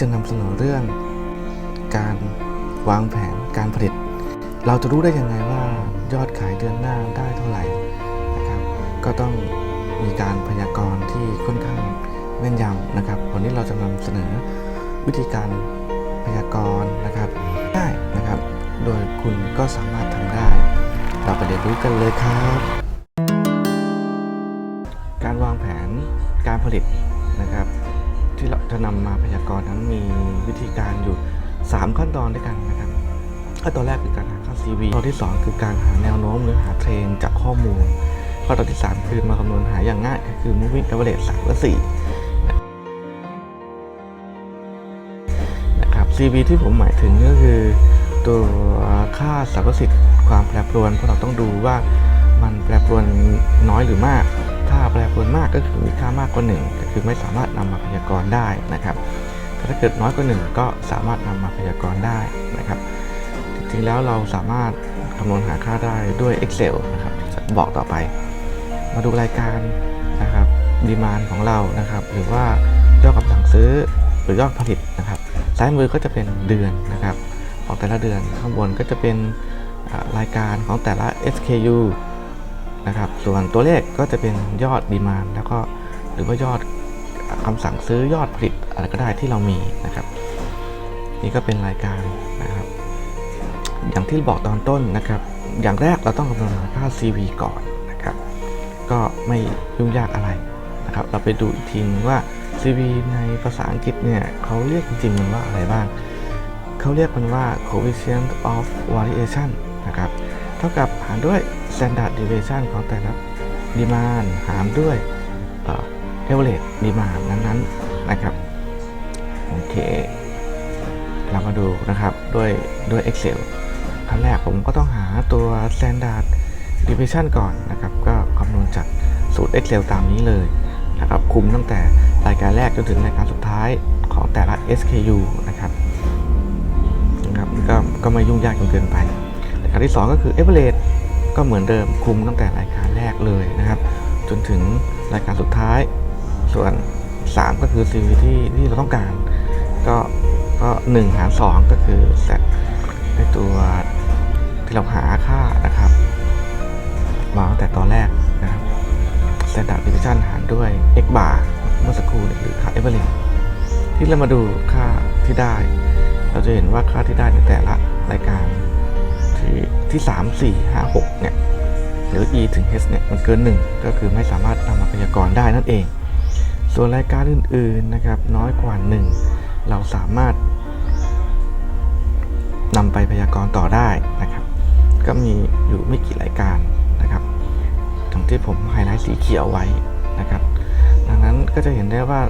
จะนำเสนอเรื่อง การวางแผนการผลิต เราจะรู้ได้ยังไงว่ายอดขายเดือนหน้าได้เท่าไหร่นะครับ ก็ต้องมีการพยากรณ์ที่ค่อนข้างแม่นยำนะครับวันนี้เราจะนำเสนอวิธีการพยากรณ์นะครับได้นะครับ โดยคุณก็สามารถทำได้ เราไปเรียนรู้กันเลยครับ การวางแผนการผลิตนะครับ ที่เราจะนำมาพยากรณ์นั้นมีวิธีการอยู่ 3 ขั้นตอนด้วยกันนะครับขั้นตอนแรกคือการหาค่า CV ข้อที่ 2 คือการหาแนวโน้มหรือหาเทรนจากข้อมูลข้อตอนที่ 3 คือมาคำนวณหาอย่างง่ายก็คือ moving average 3และ4นะครับ CV ที่ผมหมายถึงก็คือ ตัวค่าสรรพสิทธิ์ความแปรปรวนเพราะเราต้องดูว่ามันแปรปรวนน้อยหรือมาก ถ้าแปรปรวนมากก็คือมีค่ามากกว่า1ก็คือไม่สามารถนำมาพยากรณ์ได้นะครับแต่ถ้าเกิดน้อยกว่า1ก็สามารถนำมาพยากรณ์ได้นะครับจริงๆแล้วเราสามารถคำนวณหาค่าได้ด้วย Excel นะครับจะบอกต่อไป มาดูรายการนะครับดีมานของเรานะครับ หรือว่ายอดคำสั่งซื้อหรือยอดผลิตนะครับซ้ายมือก็จะเป็นเดือนนะครับของแต่ละเดือนข้างบนก็จะเป็นรายการของแต่ละ SKU นะครับ ส่วนตัวเลขก็จะเป็นยอดดีมานแล้วก็หรือว่ายอดคำสั่งซื้อยอดผลิตอะไรก็ได้ที่เรามีนะครับ นี่ก็เป็นรายการนะครับ อย่างที่บอกตอนต้นนะครับ อย่างแรกเราต้องคำนวณค่า CV ก่อนนะครับ ก็ไม่ยุ่งยากอะไรนะครับ เราไปดูอีกทีนึงว่า CV ในภาษาอังกฤษเนี่ยเขาเรียกจริงๆมันว่าอะไรบ้าง เขาเรียกมันว่า coefficient of variation นะครับ เท่ากับหารด้วย standard deviation ของแต่ละ demand หารด้วยเอ่อ average demand นั้นๆนะครับโอเคเรามาดูนะครับด้วยด้วย Excel ขั้นแรกผมก็ต้องหาตัว standard deviation ก่อนนะครับ ก็คำนวณจากสูตร Excel ตามนี้เลยนะครับคุมตั้งแต่รายการแรกจนถึงรายการสุดท้ายของแต่ละ SKU นะครับนะครับก็ก็ไม่ยุ่งยากจนเกินไป การที่ 2 ก็คือ average ก็เหมือนเดิมคุมตั้งแต่รายการแรกเลยนะครับ จนถึงรายการสุดท้าย ส่วน 3 ก็คือ CV ที่ที่เราต้องการ ก็ก็1หาร 2 ก็คือแซในตัวที่เราหาค่านะครับมาตั้งแต่ตอนแรกนะครับ standard deviation หารด้วย x bar เมื่อสักครู่หรือค่า average ที่เรามาดูค่าที่ได้ เราจะเห็นว่าค่าที่ได้ในแต่ละรายการ ที่ที่ 3 4 5 6 เนี่ย หรือ e ถึง h เนี่ย มันเกิน 1 ก็คือไม่สามารถนำมาพยากรณ์ได้นั่นเอง ส่วนรายการอื่น ๆ นะครับ น้อยกว่า 1 เราสามารถนำไปพยากรณ์ต่อได้นะครับ ก็มีอยู่ไม่กี่รายการนะครับทั้งที่ผมไฮไลท์สีเขียวไว้นะครับ ดังนั้นก็จะเห็นได้ว่า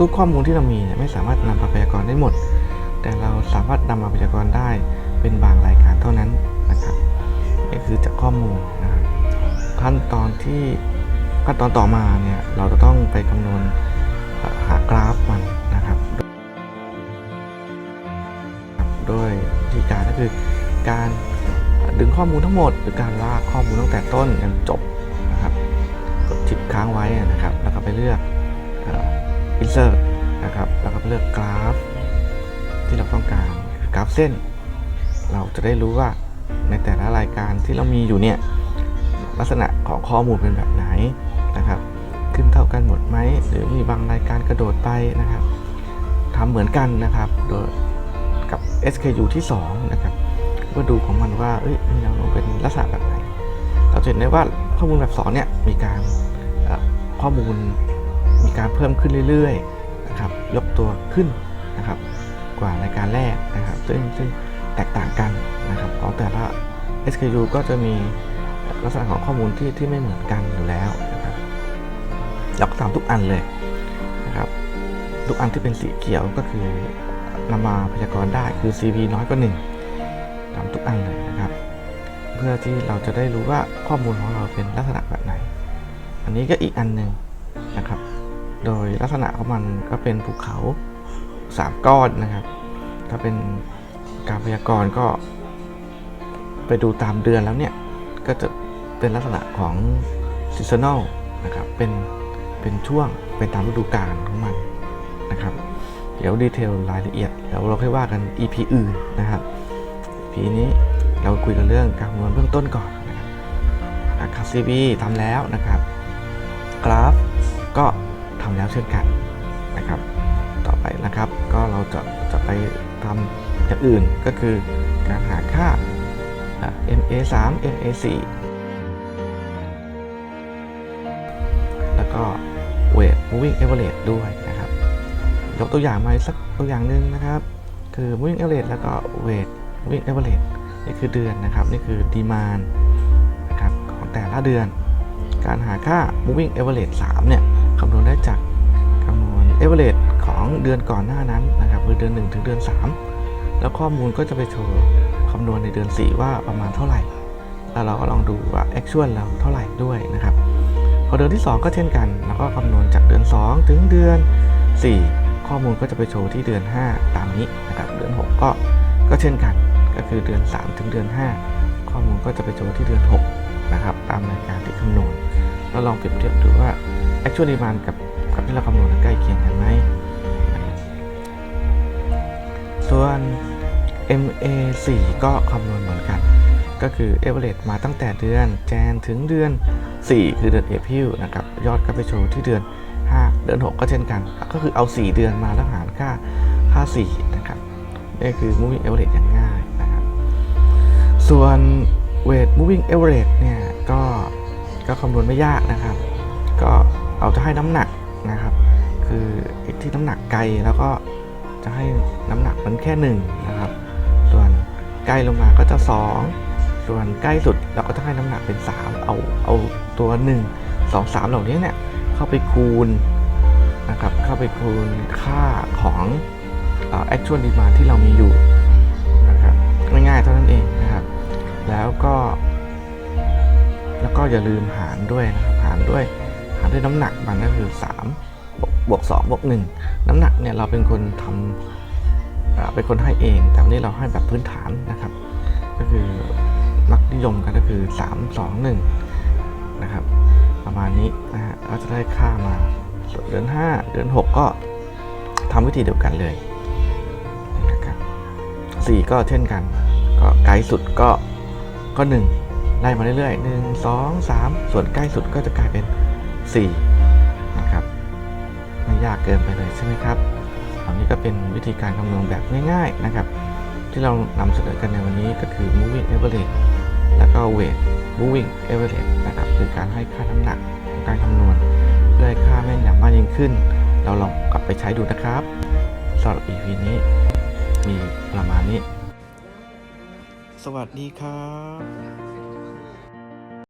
ทุกๆข้อมูลที่เรามีเนี่ยไม่สามารถนำมาพยากรณ์ได้หมด แต่เราสามารถนำมาพยากรณ์ได้เป็นบางรายการเท่านั้น นะครับนี่คือจากข้อมูลนะครับขั้นตอนที่ขั้นตอนต่อมาเนี่ยเราจะต้องไปคำนวณหากราฟมันนะครับด้วยวิธีการก็คือการดึงข้อมูลทั้งหมด หรือการลากข้อมูลตั้งแต่ต้นจนจบนะครับกดชิปค้างไว้นะครับ แล้วก็ไปเลือก insert นะครับแล้วก็เลือกกราฟ ที่เราต้องการกราฟเส้น เราจะได้รู้ว่า ในแต่ละรายการที่เรามีอยู่เนี่ยลักษณะของข้อมูลเป็นแบบไหนนะครับ ขึ้นเท่ากันหมดไหมหรือมีบางรายการกระโดดไปนะครับทำเหมือนกันนะครับโดยกับ SKU ที่ 2 นะครับก็ดูของมันว่าเอ้ยมีแนวโน้มเป็นลักษณะแบบไหน เราเห็นได้ว่าข้อมูลแบบ2เนี่ยมีการข้อมูลมีการเพิ่มขึ้นเรื่อยๆนะครับยกตัวขึ้นนะครับกว่ารายการแรกนะครับซึ่งซึ่ง แตกต่างกันนะครับของแต่ละ SKU ก็จะมีลักษณะของข้อมูลที่ที่ไม่เหมือนกันอยู่แล้วนะครับเราก็ทำทุกอันเลยนะครับ ทุกอันที่เป็นสีเขียวก็คือนำมาพยากรณ์ได้คือ CV น้อยกว่า1ทำทุกอันเลยนะครับ เพื่อที่เราจะได้รู้ว่าข้อมูลของเราเป็นลักษณะแบบไหน อันนี้ก็อีกอันหนึ่งนะครับ โดยลักษณะของมันก็เป็นภูเขาสามก้อนนะครับ ถ้าเป็น การพยากรณ์ก็ไปดูตามเดือนแล้วเนี่ย ก็จะเป็นลักษณะของ seasonal นะครับเป็นเป็นช่วงเป็นตามฤดูกาลของมันนะครับ เดี๋ยวดีเทลรายละเอียดเดี๋ยวเราค่อยว่ากัน EP อื่นนะครับ EP นี้เราคุยกันเรื่องการคำนวณเบื้องต้นก่อนนะครับอาคา CV ทำแล้วนะครับ กราฟก็ทำแล้วเช่นกันนะครับ ต่อไปนะครับ ก็เราจะจะไปทำ อย่างอื่นก็คือการหาค่าอ่า MA 3 MA 4 แล้วก็ weight moving average ด้วยนะครับ ยกตัวอย่างมาสักตัวอย่างหนึ่งนะครับ คือ moving average แล้วก็ weight moving average นี่คือเดือนนะครับ นี่คือ demand นะครับของแต่ละเดือน การหาค่า moving average 3 เนี่ยคำนวณได้จากคำนวณ average ของเดือนก่อนหน้านั้นนะครับคือเดือน 1 ถึงเดือน 3 แล้วข้อมูลก็จะไปโชว์คำนวณในเดือน 4 ว่าประมาณเท่าไหร่ แล้วเราก็ลองดูว่า actual เราเท่าไหร่ด้วยนะครับ พอเดือนที่ 2 ก็เช่นกัน แล้วก็คำนวณจากเดือน 2 ถึงเดือน 4 ข้อมูลก็จะไปโชว์ที่เดือน 5 ตามนี้นะครับ เดือน 6 ก็ก็เช่นกัน ก็คือเดือน 3 ถึงเดือน 5 ข้อมูลก็จะไปโชว์ที่เดือน 6 นะครับ ตามรายการที่คำนวณ แล้วลองเปรียบเทียบดูว่า actual demand กับกับที่เราคำนวณใกล้เคียงกันไหมส่วน MA4 ก็คำนวณเหมือนกัน ก็คือ average มาตั้งแต่เดือนแจนถึงเดือน 4 คือเดือนเอพิลนะครับ ยอดก็ไปโชว์ที่เดือน 5 เดือน 6 ก็เช่นกัน ก็คือเอา 4 เดือนมาแล้วหารค่าค่า4นะครับ นี่คือ moving average อย่างง่ายนะครับ ส่วน weight moving average เนี่ย ก็ก็คำนวณไม่ยากนะครับ ก็เราจะให้น้ำหนักนะครับ คือที่น้ำหนักไกลแล้วก็จะให้น้ำหนักมันแค่หนึ่งนะครับ ล้ลงมาก็จะ 2 ส่วนใกล้สุดเราก็จะให้น้ำหนักเป็น 3 เอาเอาตัว 1 2 3 เหล่านี้เนี่ยเข้าไปคูณนะครับเข้าไปคูณค่าของเอ่อ actual demand ที่เรามีอยู่นะครับง่ายๆเท่านั้นเองนะครับ แล้วก็ แล้วก็อย่าลืมหารด้วยนะครับหารด้วยหารด้วยน้ำหนักมันก็คือ 3 บวกบวก2บวก1น้ำหนักเนี่ยเราเป็นคนทำอ่า เป็นคนให้เอง แต่วันนี้เราให้แบบพื้นฐานนะครับ ก็คือมักนิยมกันก็คือ 3 2 1 นะครับ ประมาณนี้นะฮะเราจะได้ค่ามาเดือน 5 เดือน 6 ก็ทำวิธีเดียวกันเลยนะครับ4ก็เช่นกัน ก็ไกลสุดก็ก็ 1 ไล่มาเรื่อยๆหนึ่งสองสามส่วนใกล้สุดก็จะกลายเป็น 4 นะครับ ไม่ยากเกินไปเลยใช่ไหมครับ อันนี้ก็เป็นวิธีการคำนวณแบบง่ายๆนะครับ ที่เรานำเสนอกันในวันนี้ก็คือ moving average แล้วก็ weight moving average นะครับคือการให้ค่าน้ำหนักของการคำนวณเพื่อให้ค่าแม่นยำมากยิ่งขึ้น เราลองกลับไปใช้ดูนะครับสำหรับ EP นี้ มีประมาณนี้ สวัสดีครับ